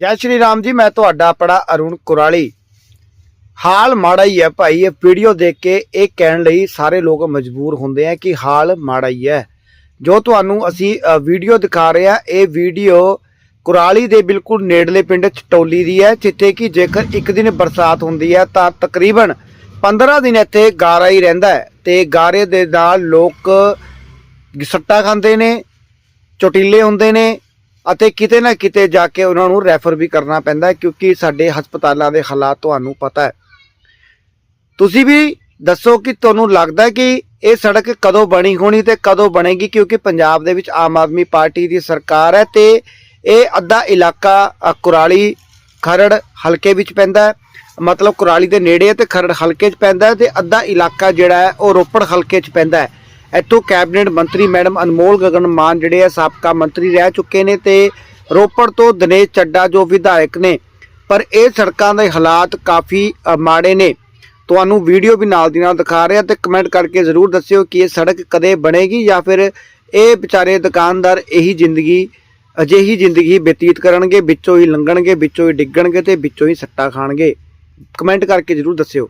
ਜੈ ਸ਼੍ਰੀ ਰਾਮ ਜੀ, ਮੈਂ ਤੁਹਾਡਾ ਆਪਣਾ ਅਰੁਣ ਕੁਰਾਲੀ। ਹਾਲ ਮਾੜਾ ਹੀ ਹੈ ਭਾਈ, ਇਹ ਵੀਡੀਓ ਦੇਖ ਕੇ ਇਹ ਕਹਿਣ ਲਈ ਸਾਰੇ ਲੋਕ ਮਜਬੂਰ ਹੁੰਦੇ ਆ ਕਿ ਹਾਲ ਮਾੜਾ ਹੀ ਹੈ। ਜੋ ਤੁਹਾਨੂੰ ਅਸੀਂ ਵੀਡੀਓ ਦਿਖਾ ਰਹੇ ਆ, ਇਹ ਵੀਡੀਓ ਕੁਰਾਲੀ ਦੇ ਬਿਲਕੁਲ ਨੇੜਲੇ ਪਿੰਡ ਚਟੋਲੀ ਦੀ ਹੈ, ਜਿੱਥੇ ਕਿ ਜੇਕਰ ਇੱਕ ਦਿਨ ਬਰਸਾਤ ਹੁੰਦੀ ਹੈ ਤਾਂ ਤਕਰੀਬਨ 15 ਦਿਨ ਇੱਥੇ ਗਾਰਾ ਹੀ ਰਹਿੰਦਾ ਹੈ ਤੇ ਗਾਰੇ ਦੇ ਨਾਲ ਲੋਕ ਸੱਟਾ ਖਾਂਦੇ ਨੇ, ਚੋਟੀਲੇ ਹੁੰਦੇ ਨੇ ਅਤੇ ਕਿਤੇ ਨਾ ਕਿਤੇ ਜਾ ਕੇ ਉਹਨਾਂ ਨੂੰ ਰੈਫਰ ਵੀ ਕਰਨਾ ਪੈਂਦਾ ਕਿਉਂਕਿ ਸਾਡੇ ਹਸਪਤਾਲਾਂ ਦੇ ਹਾਲਾਤ ਤੁਹਾਨੂੰ ਪਤਾ ਹੈ। ਤੁਸੀਂ ਵੀ ਦੱਸੋ ਕਿ ਤੁਹਾਨੂੰ ਲੱਗਦਾ ਕਿ ਇਹ ਸੜਕ ਕਦੋਂ ਬਣੀ ਹੋਣੀ ਤੇ ਕਦੋਂ ਬਣੇਗੀ, ਕਿਉਂਕਿ ਪੰਜਾਬ ਦੇ ਵਿੱਚ ਆਮ ਆਦਮੀ ਪਾਰਟੀ ਦੀ ਸਰਕਾਰ ਹੈ ਤੇ ਇਹ ਅੱਧਾ ਇਲਾਕਾ ਕੁਰਾਲੀ, ਖਰੜ ਹਲਕੇ ਵਿੱਚ ਪੈਂਦਾ ਮਤਲਬ ਕੁਰਾਲੀ ਦੇ ਨੇੜੇ ਹੈ ਤੇ ਖਰੜ ਹਲਕੇ 'ਚ ਪੈਂਦਾ ਹੈ ਤੇ ਅੱਧਾ ਇਲਾਕਾ ਜਿਹੜਾ ਹੈ ਉਹ ਰੋਪੜ ਹਲਕੇ 'ਚ ਪੈਂਦਾ ਹੈ। ਇੱਥੋਂ ਕੈਬਨਿਟ ਮੰਤਰੀ ਮੈਡਮ ਅਨਮੋਲ ਗਗਨ ਮਾਨ ਜਿਹੜੇ ਆ ਸਾਬਕਾ ਮੰਤਰੀ ਰਹਿ ਚੁੱਕੇ ਨੇ ਤੇ ਰੋਪੜ ਤੋਂ ਦਿਨੇਸ਼ ਚੱਡਾ ਜੋ ਵਿਧਾਇਕ ਨੇ, ਪਰ ਇਹ ਸੜਕਾਂ ਦੇ ਹਾਲਾਤ ਕਾਫੀ ਮਾੜੇ ਨੇ। ਤੁਹਾਨੂੰ ਵੀਡੀਓ ਵੀ ਨਾਲ ਦੀ ਨਾਲ ਦਿਖਾ ਰਿਹਾ ਤੇ ਕਮੈਂਟ ਕਰਕੇ ਜ਼ਰੂਰ ਦੱਸਿਓ ਕਿ ਇਹ ਸੜਕ ਕਦੇ ਬਣੇਗੀ ਜਾਂ ਫਿਰ ਇਹ ਵਿਚਾਰੇ ਦੁਕਾਨਦਾਰ ਇਹੀ ਜ਼ਿੰਦਗੀ, ਅਜਿਹੀ ਜ਼ਿੰਦਗੀ ਬਤੀਤ ਕਰਨਗੇ, ਵਿੱਚੋਂ ਹੀ ਲੰਘਣਗੇ, ਵਿੱਚੋਂ ਹੀ ਡਿੱਗਣਗੇ ਤੇ ਵਿੱਚੋਂ ਹੀ ਸੱਟਾ ਖਾਣਗੇ। ਕਮੈਂਟ ਕਰਕੇ ਜ਼ਰੂਰ ਦੱਸਿਓ।